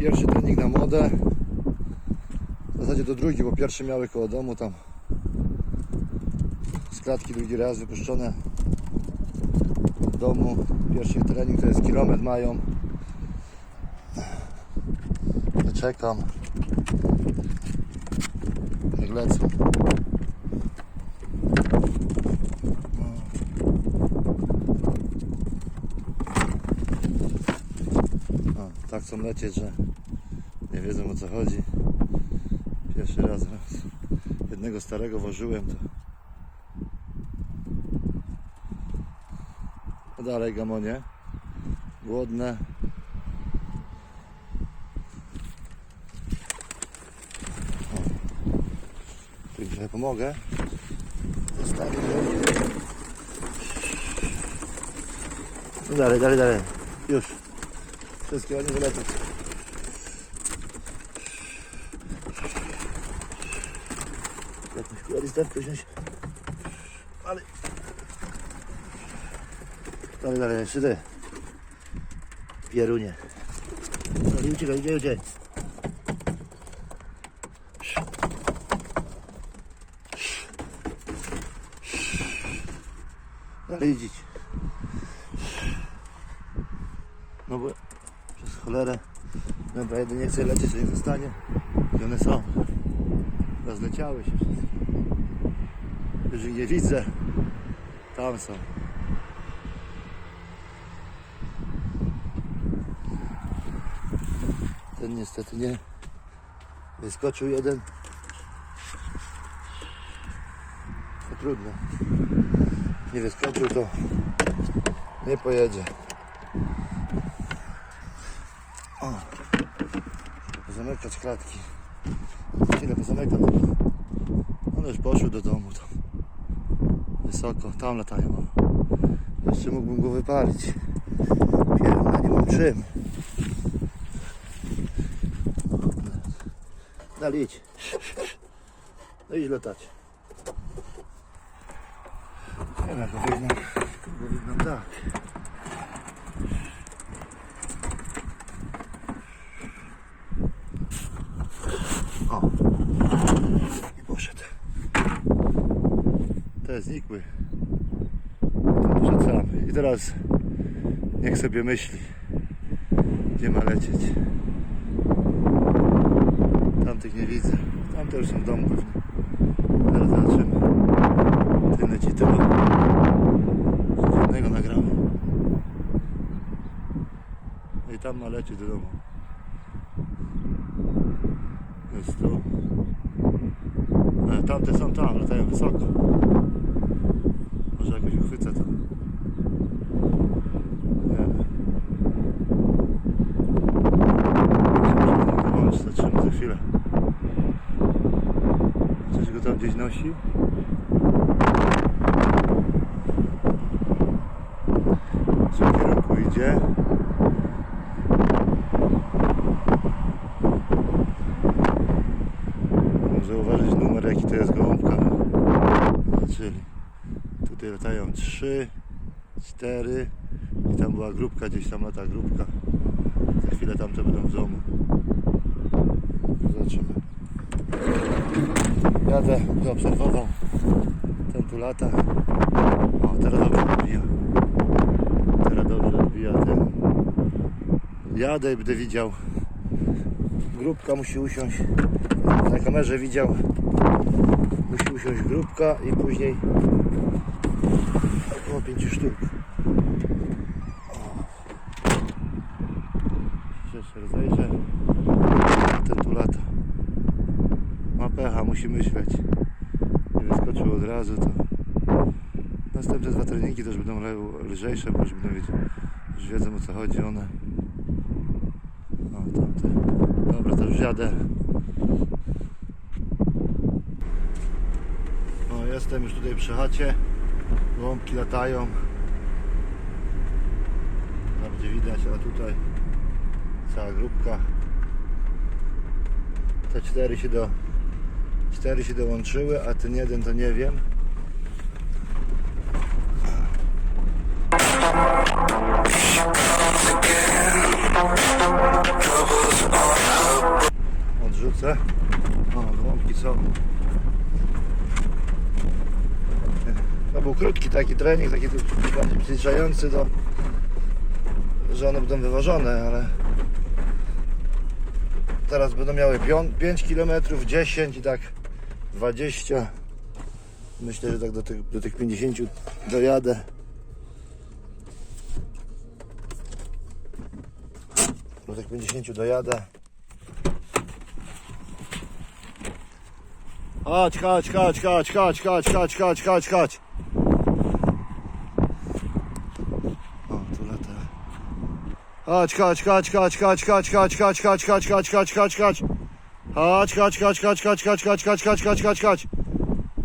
Pierwszy trening na modę. W zasadzie do drugi, bo pierwszy miały koło domu tam. Z klatki drugi raz wypuszczone w domu. Pierwszy trening to jest kilometr mają. Czekam. Jak lecą. A, tak chcą lecieć, że nie wiedzą o co chodzi. Pierwszy raz jednego starego wożyłem to. A dalej gamonie. Głodne. Trochę pomogę. Zostawię. No dalej, dalej, dalej. Już. Wszystkie oni wylecą. Jakąś kuralistewkę wziąć. Ale... Dalej, dalej, jeszcze ty. Pierunie. Dalej, uciekaj, uciekaj, uciekaj. Dalej idzieć. No bo cholerę Dobra, jeden nie chce lecieć, niech zostanie. I one są. Rozleciały się wszystkie. Już ich nie widzę. Tam są. Ten niestety nie. Wyskoczył jeden. To trudno. Nie wyskoczył to nie pojedzie. O. Pozamykać klatki. Chwilę pozamykam. One już poszły do domu tam. Wysoko, tam latają. Jeszcze mógłbym go wypalić. Pieruna, nie mam czym. Dalej idź. No idź latać. Nie wiem, go wygnam. Go wygnam tak. O. I poszedł. Te znikły. Sam. I teraz niech sobie myśli, gdzie ma lecieć. Tamtych nie widzę. Tamte już są w domu pewnie. Teraz zobaczymy. Ten leci. Coś jednego nagramy. No I tam ma lecieć do domu. Jest tu. E, tamte są tam, latają wysoko. Może jakoś uchwycę to. Nie zatrzymy za chwilę. Coś go tam gdzieś nosi. W kierunku idzie. Latają trzy, cztery i tam była grupka, gdzieś tam lata grupka. Za chwilę tamte będą w domu. Zobaczymy. Jadę, będę obserwował. Ten tu lata. O, teraz dobrze odbija. Teraz dobrze odbija ten. Jadę i będę widział. Grupka musi usiąść. Na kamerze widział. Musi usiąść grupka i później około 5 sztuk. Jeszcze rozejrzę. Ten tu lata. Ma pecha, musi myśleć. Nie wyskoczył od razu, to następne dwa treningi też będą lżejsze, bo już będą wiedzieć, już wiedzą o co chodzi one. O, tamte. Dobra, to już jadę. O, jestem już tutaj przy chacie. Łąbki latają. Tam widać, a tutaj cała grupka. Te cztery się do cztery się dołączyły, a ten jeden to nie wiem. Jeszcze. O, gołąbki są. To był krótki taki trening, taki bardziej przyzwyczajający do, że one będą wyważone, ale teraz będą miały 5 km, 10 i tak 20. Myślę, że tak do tych, do tych 50 dojadę. Do tych 50 dojadę. Chodź, chodź, chodź, chodź, chodź, chodź, chodź, chodź, chodź, chodź. O, tu lata. Chodź, chodź, chodź, chodź, chodź, chodź, chodź, chodź, chodź, chodź, chodź, chodź, chodź, chodź. Chodź, chodź, chodź, chodź, chodź, chodź, chodź, chodź, chodź, chodź, chodź, chodź.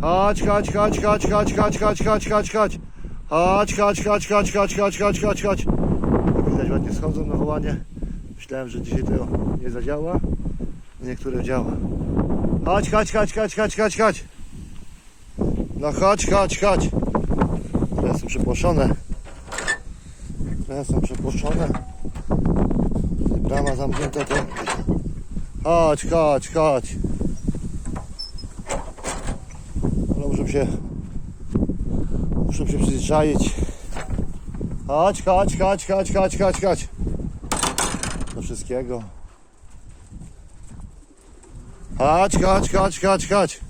Chodź, chodź, chodź, chodź, chodź, chodź, chodź, chodź, chodź, chodź. Chodź, chodź, chodź, chodź, chodź, chodź, chodź, chodź, chodź. Widać ładnie schodzą na wołanie. Myślałem, że dzisiaj to nie zadziała. Niektóre działa. Chodź, chodź, chodź, chodź, chodź, chodź, chodź. No chodź, chodź, chodź. Teraz są przepłoszone. Teraz są przepłoszone. Brama zamknięta to. Chodź, chodź, chodź. Ale muszę się muszę się przyzwyczaić. Chodź, chodź, chodź, chodź, chodź, chodź, chodź. Do wszystkiego. Chodź, chodź, chodź, chodź, chodź.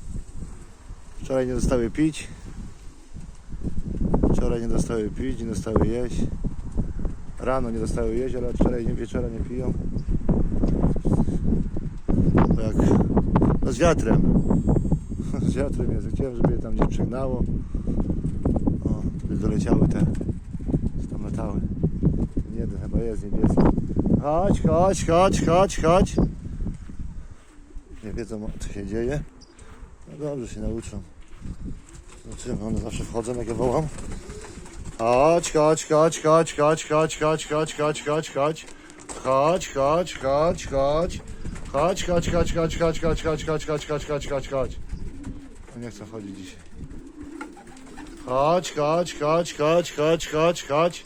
Wczoraj nie dostały pić. Wczoraj nie dostały pić, nie dostały jeść. Rano nie dostały jeść, ale wczoraj nie, wieczora nie piją. Jak no z wiatrem. Z wiatrem jest. Chciałem, żeby je tam gdzieś przygnało. O, doleciały te, co tam latały. Ten jeden chyba jest niebieski. Chodź, chodź, chodź, chodź, chodź. Nie wiedzą, co się dzieje. No dobrze, się nauczą. Zobaczymy, one zawsze wchodzą, jak ja wołam. Chodź, chodź, chodź, chodź, chodź, chodź, chodź, chodź, chodź, chodź, chodź. Chodź, chodź, chodź, chodź. Chodź, chodź, chodź, chodź, chodź, chodź, chodź, chodź, chodź, chodź, chodź, chodź, chodź. No nie chcę wchodzić dzisiaj. Chodź, chodź, chodź, chodź, chodź, chodź, chodź.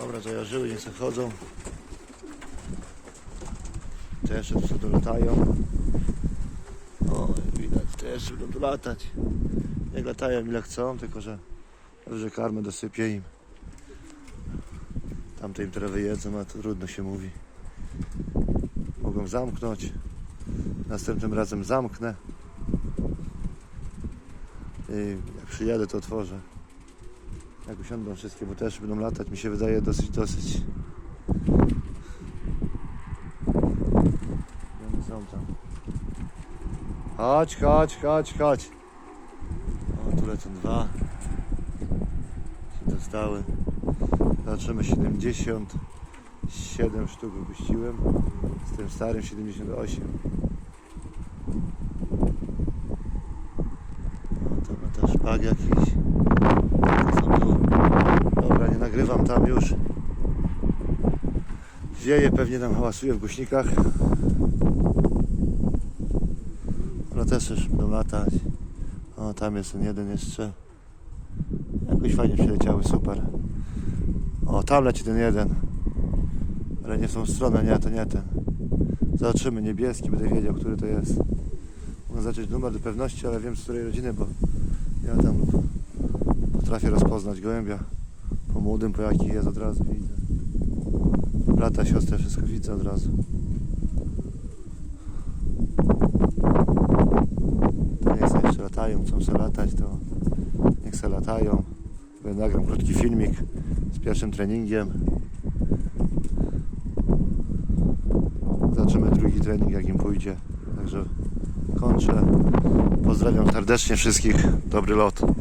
Dobra, zajarzyły, niech se chodzą. Te jeszcze tu sobie dolatają. O, widać, te jeszcze będą tu latać. Jak latają ile chcą, tylko że że karmę dosypię im. Tamte im trawę jedzą, a to trudno się mówi. Mogą zamknąć. Następnym razem zamknę. I jak przyjadę, to otworzę. Jak usiądą wszystkie, bo też będą latać, mi się wydaje dosyć, dosyć. One są tam? Chodź, chodź, chodź, chodź. O, tu lecą dwa. Się dostały. Zobaczymy 77 sztuk wypuściłem. Z tym starym 78. O, to ma też szpag jakiś. To są tu. Dobra, nie nagrywam tam już. Wieje, pewnie nam hałasuje w głośnikach. One też już będą latać. O, tam jest ten jeden jeszcze. Jakoś fajnie przyleciały, super. O, tam leci ten jeden. Ale nie w tą stronę, nie, to nie ten. Zobaczymy, niebieski, będę wiedział, który to jest. Mogę zacząć numer do pewności, ale wiem z której rodziny, bo ja tam potrafię rozpoznać gołębia. Młodym, po jakich jest od razu widzę. Brata, siostrę, wszystko widzę od razu. To niech sobie jeszcze latają, chcą sobie latać, to niech sobie latają. Nagram krótki filmik z pierwszym treningiem. Zobaczymy drugi trening, jak im pójdzie. Także kończę. Pozdrawiam serdecznie wszystkich. Dobry lot.